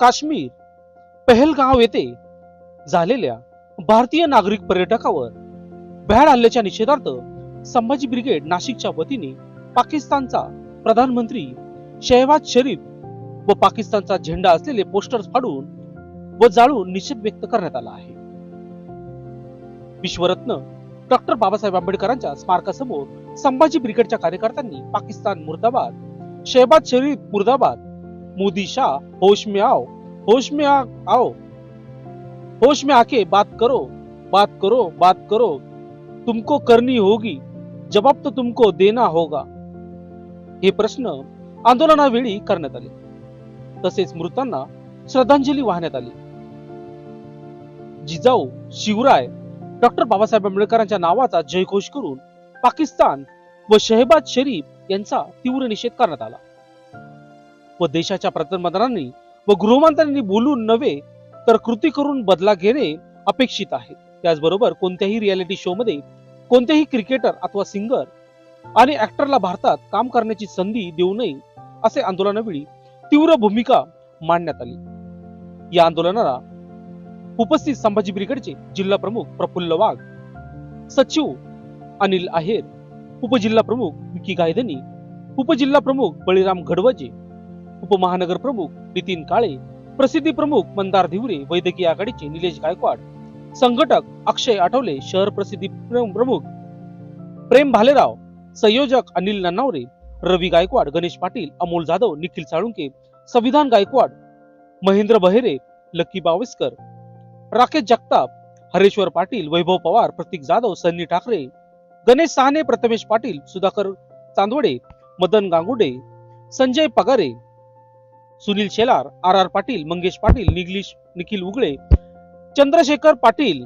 काश्मीर पहलगाव येथे झालेल्या भारतीय नागरिक पर्यटकावर भ्याड हल्ल्याच्या निषेधार्थ संभाजी ब्रिगेड नाशिकच्या वतीने पाकिस्तानचा प्रधानमंत्री शहबाज शरीफ व पाकिस्तानचा झेंडा असलेले पोस्टर फाडून व जाळून निषेध व्यक्त करण्यात आला आहे. विश्वरत्न डॉक्टर बाबासाहेब आंबेडकरांच्या स्मारकासमोर संभाजी ब्रिगेडच्या कार्यकर्त्यांनी पाकिस्तान मुर्दाबाद शहबाज शरीफ मुर्दाबाद मोदी शाह होश में आओ होश में आ, आओ होश में आके बात करो बात करो बात करो तुमको करनी होगी जवाब तो तुमको देना होगा। हे प्रश्न आंदोलनावेळी करण्यात आले. तसेच मृतांना श्रद्धांजली वाहण्यात आली. जिजाऊ शिवराय डॉक्टर बाबासाहेब आंबेडकरांच्या नावाचा जयघोष करून पाकिस्तान व शहबाज शरीफ यांचा तीव्र निषेध करण्यात आला. व देशाच्या पंतप्रधानांनी व गृहमंत्र्यांनी बोलून नव्हे तर कृती करून बदला घेणे अपेक्षित आहे. त्याचबरोबर कोणत्याही रियालिटी शो मध्ये कोणत्याही क्रिकेटर अथवा सिंगर आणि ऍक्टरला भारतात काम करण्याची संधी देऊ नये असे आंदोलनावेळी तीव्र भूमिका मांडण्यात आली. या आंदोलनाला उपस्थित संभाजी ब्रिगेडचे जिल्हा प्रमुख प्रफुल्ल वाघ सचिव अनिल आहेर उपजिल्हा प्रमुख विकी गायधनी उपजिल्हा प्रमुख बळीराम घडवजे उपमहानगर प्रमुख नितीन काळे प्रसिद्धी प्रमुख मंदार धिवरे वैद्यकीय आघाडीचे निलेश गायकवाड संघटक अक्षय आठवले शहर प्रसिद्धी प्रमुख प्रेम भालेराव संयोजक अनिल नन्नावरे रवी गायकवाड गणेश पाटील अमोल जाधव निखिल साळुंके संविधान गायकवाड महेंद्र बहेरे लक्की बावेस्कर राकेश जगताप हरेश्वर पाटील वैभव पवार प्रतीक जाधव सन्नी ठाकरे गणेश सहाने प्रथमेश पाटील सुधाकर चांदवडे मदन गांगुडे संजय पगारे सुनील शेलार आर आर पाटील मंगेश पाटील निगलिश निखिल उगळे चंद्रशेखर पाटील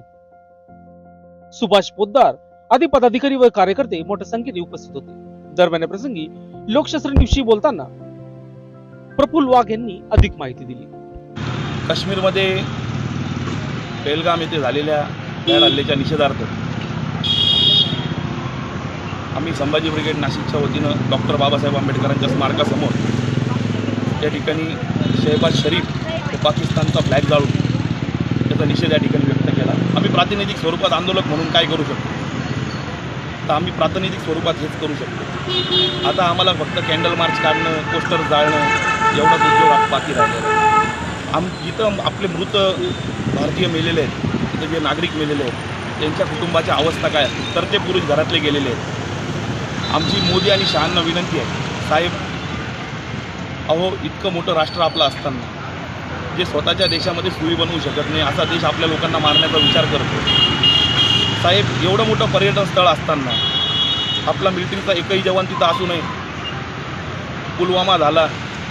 सुभाष पोद्दार आदी पदाधिकारी व कार्यकर्ते मोठ्या संख्येने उपस्थित होते. दरम्यान प्रसंगी लोकशास्त्र बोलताना प्रफुल्ल वाघ यांनी अधिक माहिती दिली. काश्मीरमध्ये पेलगाम येथे झालेल्या हल्ल्याच्या निषेधार्थ आम्ही संभाजी ब्रिगेड नाशिकच्या वतीनं डॉक्टर बाबासाहेब आंबेडकरांच्या स्मारकासमोर या ठिकाणी शहबाज शरीफ हे पाकिस्तानचा फ्लॅग जाळून त्याचा निषेध या ठिकाणी व्यक्त केला. आम्ही प्रातिनिधिक स्वरूपात आंदोलक म्हणून काय करू शकतो? तर आम्ही प्रातिनिधिक स्वरूपात हेच करू शकतो. आता आम्हाला फक्त कॅन्डल मार्च काढणं पोस्टर जाळणं एवढाच उद्योग बाकी राहिलेला आम जिथं आपले मृत भारतीय मेलेले आहेत तिथं जे नागरिक मेलेले आहेत त्यांच्या कुटुंबाच्या अवस्था काय तर ते पुरुष घरातले गेलेले आहेत. आमची मोदी आणि शहांना विनंती आहे साहेब अहो इतकं मोठं राष्ट्र आपलं असताना जे स्वतःच्या देशामध्ये सुई बनवू शकत नाही असा देश आपल्या लोकांना मारण्याचा विचार करतो साहेब एवढं मोठं पर्यटन स्थळ असताना आपला मिलिटरीचा एकही जवान तिथं असू नये. पुलवामा झाला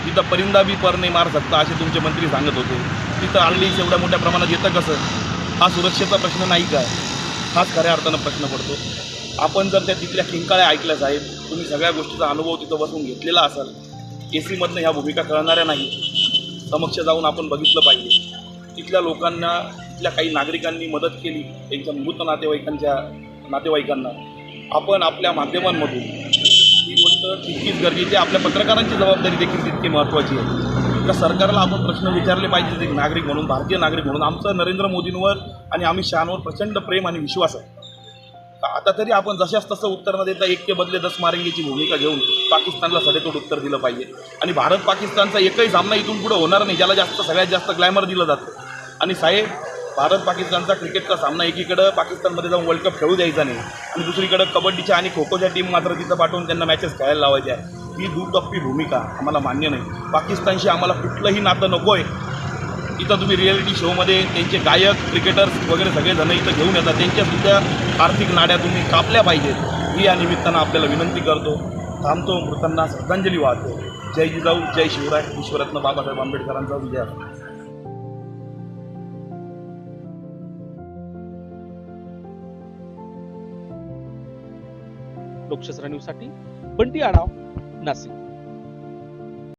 तिथं परिंदा बी पर नाही मार सकता असे तुमचे मंत्री सांगत होते. तिथं आर्लीस एवढ्या मोठ्या प्रमाणात येतं कसं? हा सुरक्षेचा प्रश्न नाही काय? हाच खऱ्या अर्थानं प्रश्न पडतो. आपण जर त्या तिथल्या किंकाळ्या ऐकल्या साहेब तुम्ही सगळ्या गोष्टीचा अनुभव तिथं बसून घेतलेला असाल ए सीमधनं ह्या भूमिका कळणाऱ्या नाही. समक्ष जाऊन आपण बघितलं पाहिजे. तिथल्या लोकांना तिथल्या काही नागरिकांनी मदत केली त्यांच्या मृत नातेवाईकांच्या नातेवाईकांना. आपण आपल्या माध्यमांमधून ही गोष्ट तितकीच गरजेची आहे आपल्या पत्रकारांची जबाबदारी देखील तितकी महत्त्वाची आहे. का सरकारला आपण प्रश्न विचारले पाहिजे एक नागरिक म्हणून भारतीय नागरिक म्हणून आमचं नरेंद्र मोदींवर आणि अमित शहांवर प्रचंड प्रेम आणि विश्वास आहे. आता तरी आपण जशाच तसं उत्तर न देता एक के बदले दस मारेंगेची भूमिका घेऊन पाकिस्तानला सडेतोड उत्तर दिलं पाहिजे. आणि भारत पाकिस्तानचा एकही सामना इथून पुढे होणार नाही ज्याला जास्त सगळ्यात जास्त ग्लॅमर दिलं जातं. आणि साहेब भारत पाकिस्तानचा क्रिकेटचा सामना एकीकडं पाकिस्तानमध्ये जाऊन वर्ल्ड कप खेळू द्यायचा नाही आणि दुसरीकडं कबड्डीच्या आणि खो खोच्या टीम मात्र तिथं पाठवून त्यांना मॅचेस खेळायला लावायच्या आहे ही दुटप्पी भूमिका आम्हाला मान्य नाही. पाकिस्तानशी आम्हाला कुठलंही नातं नको आहे इथं तुम्ही रिॲलिटी शोमध्ये त्यांचे गायक क्रिकेटर्स वगैरे सगळेजण इथं घेऊन येतात. त्यांच्यासुद्धा आर्थिक नाड्या तुम्ही कापल्या पाहिजेत. ही या निमित्तानं आपल्याला विनंती करतो थांबतो मृतांना श्रद्धांजली वाहतो. जय जिजाऊ जय शिवराय. विश्वरत्न बाबासाहेब आंबेडकरांचा विजय लोकशास्त्र न्यूजसाठी बंटी आढाव नाशिक